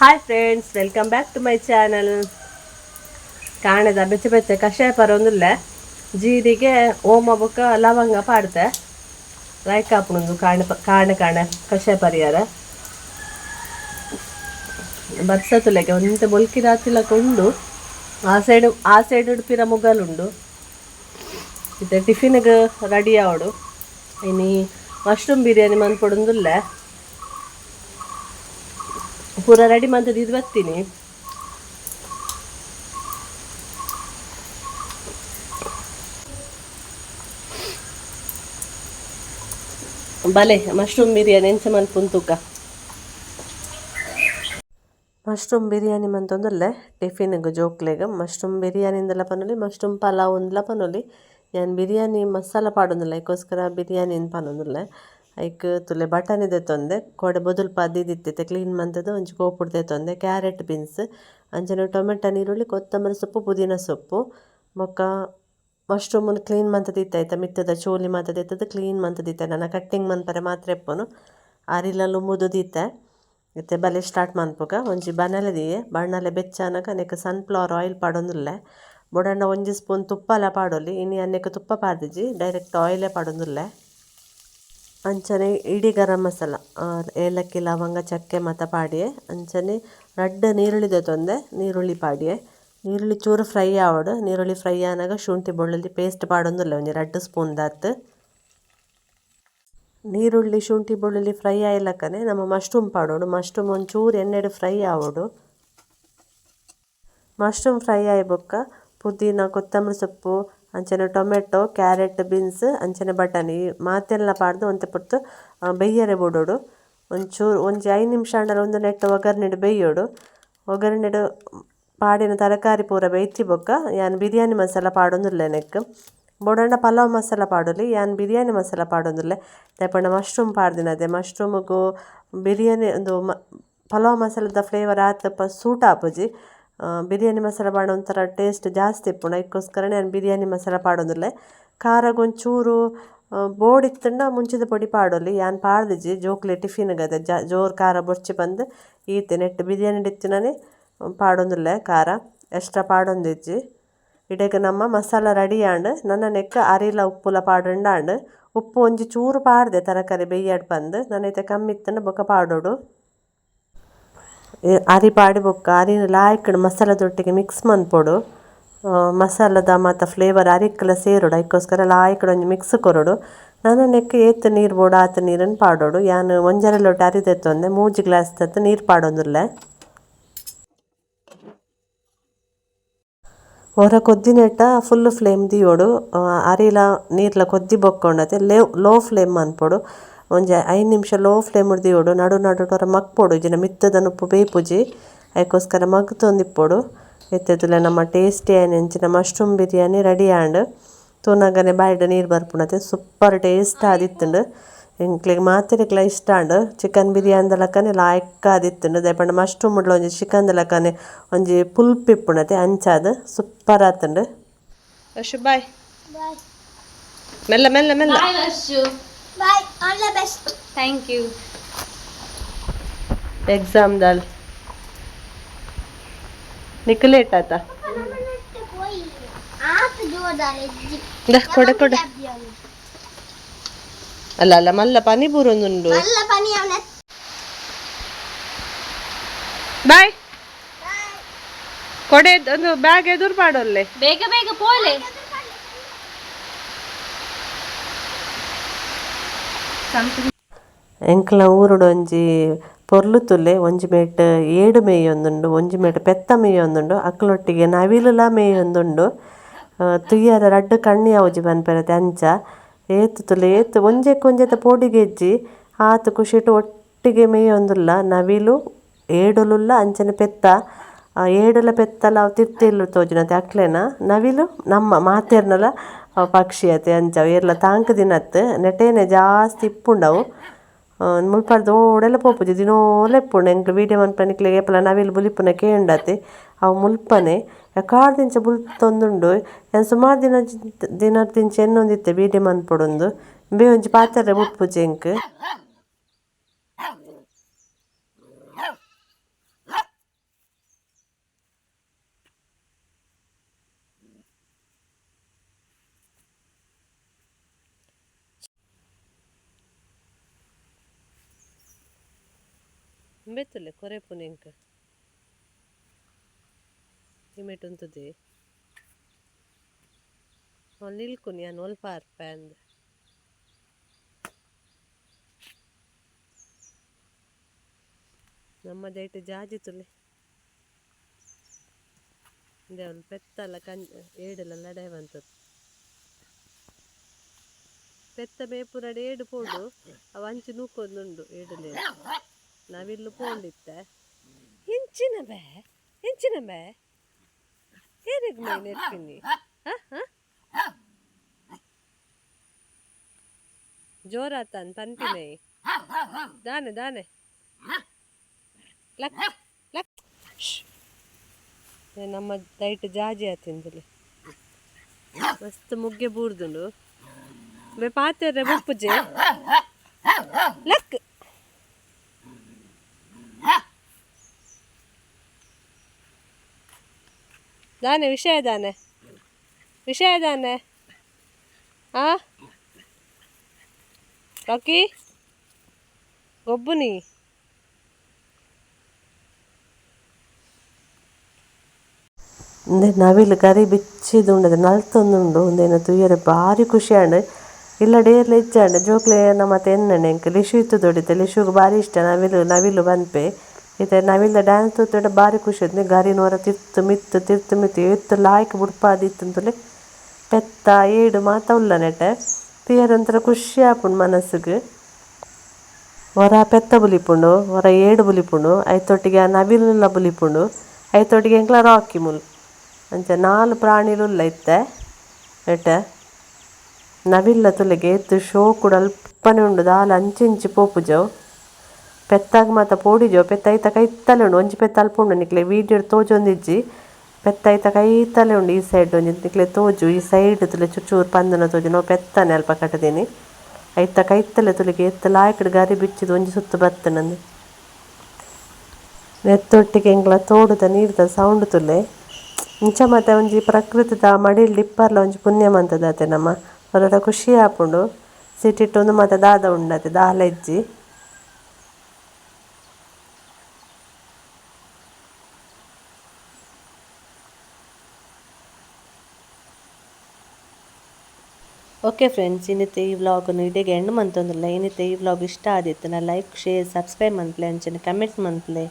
Hi friends welcome back to my channel ಕಾಣದ ಬೆಚ್ಚ ಬೆಚ್ಚ ಕಷಾಯ ಪರೊಂದಿಲ್ಲ ಜೀರಿಗೆ, ಓಮ ಬೊಕ್ಕ ಲವಂಗ ಪಾಡ್ದೆ ಲೈಕ್ ಹಾಪುಣದು ಕಾಣ ಕಾಣ ಕಾಣ ಕಷಾಯ ಪರಿಹಾರ. ಬರ್ಸತುಲೆಗೆ ಒಂತೆ ಬೊಲ್ಕಿ ರಾತಿಲಕ ಉಂಡು. ಆ ಸೈಡ್ ಆ ಸೈಡ್ ಉಡುಪಿರ ಮುಗಲುಂಡು. ಇದು ಟಿಫಿನ್ಗೆ ರೆಡಿ ಆವಡು. ಇನ್ನು ಮಶ್ರೂಮ್ ಬಿರಿಯಾನಿ ಮನ್ಪೊಡೊಂದುಲ್ಲ. ಪೂರ ರೆಡಿ ಇದು ಬರ್ತೀನಿ. ಬಲೆ ಮಶ್ರೂಮ್ ಬಿರಿಯಾನಿ ಎಂಚ ಮಲ್ಪುಂತುಕ ಮಶ್ರೂಮ್ ಬಿರಿಯಾನಿ ಮಂತೊಂದುಲ್ಲೆ ಟಿಫಿನ್ಗೆ ಜೋಕ್ಲೆಗೆ ಮಶ್ರೂಮ್ ಬಿರಿಯಾನಿ ಇಂದಲ ಪನೊಲಿ ಮಶ್ರೂಮ್ ಪಲಾವ್ ಒಂದಲ ಪನೊಲಿ ಏನು ಬಿರಿಯಾನಿ ಮಸಾಲ ಪಾಡೊಂದಿಲ್ಲ ಅದಕ್ಕೋಸ್ಕರ ಬಿರಿಯಾನಿ ಪನೊಂದುಲ್ಲೆ. ಐಕ್ ತುಲೆ ಬಟಾಣಿದ ತೊಂದೆ. ಕೊಡೆ ಬೊದುಲ್ಪ ದಿತ್ತಿತ್ತೆ ಕ್ಲೀನ್ ಮಂತದ ಒಂಜಿ ಕೋಪುಡು ತೊಂದೆ. ಕ್ಯಾರೆಟ್ ಬೀನ್ಸ್ ಅಂಚನೆ ಟೊಮೆಟೊ ಈರುಳ್ಳಿ ಕೊತ್ತಂಬರಿ ಸೊಪ್ಪು, ಪುದೀನ ಸೊಪ್ಪು. ಬೊಕ ಮಶ್ರೂಮನ್ನು ಕ್ಲೀನ್ ಮಂತದಿತ್ತ ದಿತ್ತಾಯ್ತ ಮಿತ್ತದ ಚೋಲಿ ಮಾತ ದಿತ್ತದ ಕ್ಲೀನ್ ಮಂತದಿತ್ತೆ ನನ್ನ ಕಟ್ಟಿಂಗ್ ಮನ್ಪರೆ ಮಾತ್ರ ಎಪ್ಪನು. ಆರಿಲಲ್ಲಿ ಮುದು ದೀತೆ ಇತ್ತೆ ಬಲೆ ಸ್ಟಾರ್ಟ್ ಮನ್ಪುಗ ಒಂಜಿ ಬನಲೆ ದಿಯೆ. ಬಣ್ಣಲೆ ಬೆಚ್ಚಾನಗ ನೆಕ್ ಸನ್ಫ್ಲವರ್ ಆಯಿಲ್ ಪಾಡೊಂದುಲ್ಲೆ. ಬೊಡಂಡ ಒಂಜಿ ಸ್ಪೂನ್ ತುಪ್ಪಲ ಪಾಡೊಲಿ. ಇನಿ ಅನ್ನೆಕ್ ತುಪ್ಪ ಪಾಡ್ದಿಜಿ ಡೈರೆಕ್ಟ್ ಆಯಿಲೇ ಪಾಡೊಂದುಲ್ಲೆ. ಅಂಚನೆ ಇಡೀ ಗರಂ ಮಸಾಲ ಏಲಕ್ಕಿ, ಲವಂಗ, ಚಕ್ಕೆ, ಮಾತ ಪಾಡಿಯೆ. ಅಂಚನೆ ರಡ್ಡ್ ನೀರುಳ್ಳಿದ ತೊಂದೆ, ನೀರುಳ್ಳಿ ಪಾಡಿಯೆ. ನೀರುಳ್ಳಿ ಚೂರು ಫ್ರೈ ಆವಡು. ನೀರುಳ್ಳಿ ಫ್ರೈ ಆನಾಗ ಶುಂಠಿ ಬೆಳ್ಳುಳ್ಳಿ ಪೇಸ್ಟ್ ಪಾಡೊಂದುಲ್ಲ, ಒಂಜಿ ರಡ್ಡ್ ಸ್ಪೂನ್ ದಾತ್. ನೀರುಳ್ಳಿ, ಶುಂಠಿ ಬೆಳ್ಳುಳ್ಳಿ ಫ್ರೈ ಆಯ್ಲಕ್ಕನೆ ನಮ್ಮ ಮಶ್ರೂಮ್ ಪಾಡೋಡು. ಮಶ್ರೂಮ್ ಒಂಚೂರು ಎಣ್ಣೆಡು ಫ್ರೈ ಆವಡು. ಮಶ್ರೂಮ್ ಫ್ರೈ ಆಯ್ಬೊಕ್ಕ ಪುದೀನ, ಕೊತ್ತಂಬರಿ ಸೊಪ್ಪು ಅಂಚನೆ ಟೊಮೆಟೊ, ಕ್ಯಾರೆಟ್, ಬೀನ್ಸ್, ಅಂಚನೆ ಬಟಾಣಿ, ಮಾತೆಲ್ಲ ಪಾಡ್ದು ಒಂತೆ ಪೊರ್ತು ಬೆಯ್ಯರೆ ಬೋಡೋಡು. ಒಂಚೂರು, ಒಂಜಿ ಐದು ನಿಮಿಷ ಆಂಡಲ ಒಂದು ನೆಟ್ಟ ಒಗ್ಗರಣೆಡು ಬೇಯೋಡು ಒಗ್ಗರಣೆಡು ಪಾಡಿನ ತರಕಾರಿ ಪೂರ ಬೇಯ್ತಿ ಬೊಕ್ಕ, ಯಾನ್ ಬಿರಿಯಾನಿ ಮಸಾಲ ಪಾಡೊಂದುಲ್ಲೆ ನೆಕ್ ಬೋಡಂಡ ಪಲಾವ್ ಮಸಾಲ ಪಾಡೋಲಿ, ಯಾನ್ ಬಿರಿಯಾನಿ ಮಸಾಲ ಪಾಡೊಂದುಲ್ಲೆ. ದಾಯಪಂಡ ಮಶ್ರೂಮ್ ಪಾಡ್ದಿನದೆ ಮಶ್ರೂಮ್ಗೂ ಬಿರಿಯಾನಿ ಒಂದು ಮ, ಪಲಾವ್ ಮಸಾಲದ ಫ್ಲೇವರ್ ಆತಪ್ಪ ಸೂಟ್ ಆಪುಜಿ. ಬಿರಿಯಾನಿ ಮಸಾಲ ಪಾಡ ಒಂಥರ ಟೇಸ್ಟ್ ಜಾಸ್ತಿ ಇಪ್ಪುಂಡು. ಇದಕ್ಕೋಸ್ಕರ ನಾನು ಬಿರಿಯಾನಿ ಮಸಾಲ ಪಾಡೊಂದುಲ್ಲೆ. ಖಾರಗೊಂಚೂರು ಇತ್ತಂಡ ಮುಂಚಿದ ಪೊಡಿ ಪಾಡೊಲಿ. ಯಾನ್ ಪಾಡ್ದಿಜಿ ಜೋಕ್ಲೆ ಟಿಫಿನ್ಗದೆ ಜ, ಜೋರು ಖಾರ ಬೊರ್ಚಿ ಬಂದು ಈತೆ ನೆಟ್ಟು ಬಿರಿಯಾನಿ ಡಿತ್ತಿನನೆ ಪಾಡೊಂದುಲ್ಲೆ ಖಾರ. ಎಕ್ಸ್ಟ್ರಾ ಪಾಡೊಂದಿಜ್ಜಿ. ಇಡೆಗ್ ನಮ್ಮ ಮಸಾಲ ರೆಡಿ ಆಂಡ್ ನನ್ನ ನೆಕ್ಕ ಅರಿಲ ಉಪ್ಪುಲ ಪಾಡಂಡಾಂಡ್ ಉಪ್ಪು ಒಂಜಿ ಚೂರು ಪಾಡ್ದೆ ತರಕಾರಿ ಬೇಯ್ಯಾಡ್ ಬಂದು. ನನ್ನೈತೆ ಕಮ್ಮಿ ಇತ್ತಂಡ ಬೊಕ ಪಾಡೋಡು. ಈ ಅರಿ ಪಾಡಿ ಬೊಕ್ಕ ಅರಿ ಲಾಯ್ಕಡ್ ಮಸಾಲದೊಟ್ಟಿಗೆ ಮಿಕ್ಸ್ ಮನ್ಪೊಡು. ಮಸಾಲದ ಮತ್ತು ಫ್ಲೇವರ್ ಅರಿಕ್ಕೆಲ್ಲ ಸೇರೋಡು ಅದಕ್ಕೋಸ್ಕರ ಲಾಯ್ಕಡ್ ಒಂಜಿ ಮಿಕ್ಸ್ ಕೊರೋಡು. ನಾನು ನೆಕ್ ಏತ್ ನೀರು ಬೋಡು, ಆತ ನೀರನ್ನು ಪಾಡೋಡು. ಯಾನ್ ಒಂಜರ ಲೋಟ ಅರಿದೆತ್ತೊಂದೆ ಮೂಜಿ ಗ್ಲಾಸ್ ತತ್ತು ನೀರು ಪಾಡೊಂದುಲ್ಲೆ ಹೊರ ಕೊದ್ದಿನೆಟ್ಟ ಫುಲ್ ಫ್ಲೇಮ್ ದಿಯೋಡು. ಅರಿಲ ನೀರ್ಲ ಕೊದ್ದಿ ಬೊಕ್ಕೊಂಡತೆ, ಲೇ ಲೋ ಫ್ಲೇಮ್ ಮನ್ಪೊಡು. ಒಂಜಿ ಐದು ನಿಮಿಷ ಲೋ ಫ್ಲೇಮ್ ದಿಯೋಡು ನಡು ನಡು ಟೊರ ಮಕ್ಪೊಡು ಇಜಿನ ಮಿತ್ತದ ಉಪ್ಪು ಬೇಪುಜಿ ಅದಕ್ಕೋಸ್ಕರ ಮಗ್ತೊಂದಿಪ್ಪೊಡು ಎತ್ತೆದುಲೆ ನಮ್ಮ ಟೇಸ್ಟಿ ಆಯ್ನ ಎಂಚಿನ ಮಶ್ರೂಮ್ ಬಿರಿಯಾನಿ ರೆಡಿ ಆಂಡ್. ತೂನಗನೆ ಬಾಯ್ಡ್ ನೀರು ಬರ್ಪುಣತೆ ಸೂಪರ್ ಟೇಸ್ಟ್ ಆದಿತ್ತುಂಡು. ಎಂಕ್ಲೆಗ್ ಮಾತಿರಕ್ಲ ಇಷ್ಟ ಆಂಡ್ ಚಿಕನ್ ಬಿರಿಯಾನಿ ಲಕ್ಕನೆ ಲಾಯ್ಕ ಆದಿತ್ತುಂಡು ದಾಯಪಂಡ ಮಶ್ರೂಮ್ ಉಡ್ಲ ಒಂಜಿ ಚಿಕನ್ ಲಕ್ಕನೆ ಒಂಜಿ ಪುಲ್ಪ್ ಇಪ್ಪುಣತೆ ಅಂಚಾದ್ ಸೂಪರ್ ಆತುಂಡು ಅಶು ಬಾಯ್. ಮೆಲ್ಲ ಮೆಲ್ಲ ಮೆಲ್ಲ. Bye all the best thank you ಎಕ್ಸಾಮ್ದಲ್ಲಿ Nikhil late ಆಯ್ತಾ? ಕೊಡೆ ಕೊಡೆ ಅಲ್ಲ ಅಲ್ಲ ಮಲ್ಲ ಪನಿ ಒಂದುಂಡು ಬಾಯ್ ಕೊಡೆ ಒಂದು ಬ್ಯಾಗ್ ಎದುರು ಮಾಡೋಲ್ಲೇ ಬೇಗ ಬೇಗ ಪೋಲೆ. ಎಂಕ್ಲ ಊರುಡು ಒಂಜಿ ಪೊರ್ಲು ತುಲ್ಲೆ ಒಂಜಿ ಮೇಟ್ ಏಡು ಮೇಯೊಂದುಂಡು ಒಂಜಿ ಮೇಟ್ ಪೆತ್ತ ಮೇಯೊಂದುಂಡು ಅಕ್ಲೊಟ್ಟಿಗೆ ನವಿಲುಲ ಮೇಯೊಂದುಂಡು ಆ, ತುಯ್ಯರ ರಡ್ಡ್ ಕಣ್ಣಿ ಆವುಜಿ ಪನ್ಪೆರತೆ ಅಂಚ. ಏತ್ ತುಲೆ ಏತ್ ಒಂಜೆಕ್ ಒಂಜೆತ ಪೋಡಿಗೆಜ್ಜಿ ಆತ್ ಕುಶಿಟ್ ಒಟ್ಟಿಗೆ ಮೇಯೊಂದುಲ್ಲ ನವಿಲು ಏಡುಲುಲ್ಲ ಅಂಚನೆ ಪೆತ್ತ. ಏಡುಲ ಪೆತ್ತಲ ಅವು ತಿರ್ತಿಲ್ಲು ತೋಜುನತೆ, ಅಕ್ಲೆನ? ನವಿಲು? ನಮ್ಮ ಮಾತೆರ್ನಲ ಪಕ್ಷಿ ಅತೆ ಅಂಚ ಏರ್ಲ ತಾಂಕ್ ದಿನತ್ ನೆಟೇನೆ ಜಾಸ್ತಿ ಇಪ್ಪುಂಡವು. ಮುಲ್ಪಾಡ್ ದೋಡೆಲ್ಲ ಪೋಪುಜಿ ದಿನೋಲ ಇಪ್ಪುಂಡು. ಎಂಕ್ಲು ವೀಡಿಯೋ ಮನ್ಪನಿಕ್ಲೆಗ್ ಏಪಲ ನವಿಲು ಬುಲಿಪುನ ಕೇಂಡತೆ ಅವು ಮುಲ್ಪನೆ ಯಾಕಾಡ್ ದಿಂಚ ಬುಲ್ತೊಂದುಂಡು ಏನು ಸುಮಾರು ದಿನ ದಿನ ದಿಂಚ ಎನ್ನೊಂದಿತ್ತೆ ವೀಡಿಯೋ ಬೇ ಒಂಜಿ ಪಾತ್ರೆ ಮುಟ್ಪುಜಿ ಎಂಕ್. ಬೆತ್ತಲೆ ಕೊರೆಪುನೆ ಇಂಕ ಇಮೇಟ್ ಉಂತುದೆ ಅವ್ನು ನಿಲ್ಕುನಿ ನಾನು ಒಲ್ಪ ಅರ್ಪೆ ಅಂದ ನಮ್ಮ ಡೇಟ್ ಜಾಜಿ ತುಲೆ ದೇವನ್ ಪೆತ್ತಲ್ಲ ಕಂ ಏಡಲ್ಲ ಲಡೆ ಬಂತದ್ದು ಪೆತ್ತ ಬೇಪುರಡೆ ಏಡು ಪೋಡು ಅವ ಅಂಚಿ ನೂಕೊಂದುಂಡು ಏಡಲೆ ನಾವಿಲ್ಲು ಪೋಂಡಿತ್ತೆ. ಹೆಂಚಿನ ಬೇ ಹೆಂಚಿನ ಬೇ ಏನಿಗೆ ಮೈ ನೆರ್ಪಿನಿ ಜೋರಾತನ್ ಪನ್ಪಿನೈ ದಾನೆ ದಾನೆ. Luck luck. ನಮ್ಮ ದೈಟ್ ಜಾಜಿ ಆತಿಂದಲಿ ಮಸ್ತ್ ಮುಗ್ಗೆ ಬೂರ್ದುಂಡು. ಬೇ ಪಾತೆರೆ ಬುಪ್ಪುಜೆ ಲಕ್. ದಾನೆ, ವಿಷಯ ದಾನೆ. ವಿಷಯ ದಾನೆ. ಆ? ರಾಕಿ ಗೊಬ್ಬುನಿ ಇಂದೆ ನವಿಲು ಕರಿ ಬಿಚ್ಚಿದುಂಡದ ನಲ್ತೊಂದುಂಡು ಉಂದೇನ ತುಯ್ಯರೆ ಭಾರಿ ಖುಷಿಯಾಂಡ್ ಇಲ್ಲ, ಡೇರ್ಲ ಇಜ್ಜಾಂಡ್ ಜೋಕ್ಲೆ ನಮ್ಮತ್ತೆ ಎನ್ನಣೆ. ಎಂಕ್ ಲಿಶು ಇತ್ತು ದೊಡಿತೆ ಲಿಶುಗ್ ಭಾರಿ ಇಷ್ಟ. ನವಿಲು ನವಿಲು ಬಂದ್ಪೆ. ಇತ್ತೆ ನಾವಿಲ್ಲ ಡ್ಯಾನ್ಸ್ ತೂತುಂಡ ಭಾರಿ ಖುಷಿ ಆಯ್ತು ಗರಿ ನೋರ ಮಿತ್ತ್ ಮಿತ್ತು ಮಿತ್ತ್ ಎತ್ತು ಲಾಯ್ಕ್ ಬುಡ್ಪಾದಿತ್ತಂತುಲೆ ಪೆತ್ತ ಏಡು ಮಾತ ಉಲ್ಲ ಪಿಯರ್ ಒಂಥರ ಖುಷಿ ಆಪುಂಡು ಮನಸ್ಸಿಗೆ. ಹೊರ ಪೆತ್ತ ಬುಲಿಪುಂಡು ಹೊರ ಏಡು ಬುಲಿಪುಂಡು ಐತೊಟ್ಟಿಗೆ ಆ ನವಿಲುಲ್ಲ ಬುಲಿಪುಂಡು ಐತೊಟ್ಟಿಗೆ ಎಂಕ್ಲ ರಾಕಿ ಮುಲ್. ಅಂಚ ನಾಲ್ ಪ್ರಾಣಿಲುಲ್ಲ ಇತ್ತೆ. ಎಟ ನವಿಲ್ಲ ತುಲೆಗೆ ಎತ್ತು ಶೋ ಕೂಡ ಅಲ್ಪನೆ ಉಂಡು. ದಾಲ ಅಂಚಿಂಚಿ ಪೋಪುಜವು ಪೆತ್ತಾಗ ಮಾತ ಪೋಡಿಜೋ ಪೆತ್ತ ಐತ ಕೈತಲೆ ಉಂಡು, ಒಂಜಿ ಪೆತ್ತ ಅಲ್ಪ ಉಂಡು ನಿಕ್ಲೆ ವೀಡಿಯೋ ತೋಜೊಂದಿಜ್ಜಿ ಪೆತ್ತ ಐತ ಕೈತಲೆ ಉಂಡು, ಈ ಸೈಡ್ ಒಂಜಿ ನಿಕ್ಲೆ ತೋಜು. ಈ ಸೈಡ್ ತುಲೆ ಚುಚ್ಚೂರು ಪಂದನ ತೋಜು. ನಾವು ಪೆತ್ತನೆ ಅಲ್ಪ ಕಟ್ಟದೀನಿ ಐತ ಕೈತಲೆ ತುಲಿಗೆ ಎತ್ತ ಲಾಯ್ಕಡ್ ಗಾರಿ ಬಿಚ್ಚಿದು, ಒಂಜಿ ಸುತ್ತು ಬತ್ತನಂದು. ನೆತ್ತೊಟ್ಟಿಗೆ ಎಂಗ್ಲ ತೋಡುದ ನೀರ್ದ ಸೌಂಡ್ ತುಲೆ. ಇಂಚ ಮತ್ತೆ ಒಂಜಿ ಪ್ರಕೃತಿದ ಮಡಿಲ್ ಡಿಪ್ಪರ್ಲ ಒಂಜಿ ಪುಣ್ಯ ಮಂತದಾತೆ ನಮ್ಮ. ಹೊರಡ ಖುಷಿ ಆಪುಂಡು. ಸಿಟಿಟ್ಟೊಂದು ಮತ್ತೆ ದಾದ ಉಂಡತೆ ದಾಲ ಇಜ್ಜಿ. ಓಕೆ ಫ್ರೆಂಡ್ಸ್ ಇನ್ನಿತ್ತೆ ಈ ವ್ಲಾಗನ್ನು ಇಡೆಗೆ ಎಂಡ್ ಅಂದ್ರಲ್ಲ ಇನ್ನಿತ್ತೆ ಈ ವ್ಲಾಗ್ ಇಷ್ಟ ಆದಿತ್ತು ನಾ ಲೈಕ್ ಶೇರ್ ಸಬ್ಸ್ಕ್ರೈಬ್ ಮಂತ್ಲೆ ಅಂಚನೆ ಕಮೆಂಟ್ ಮಂತ್ಲೆ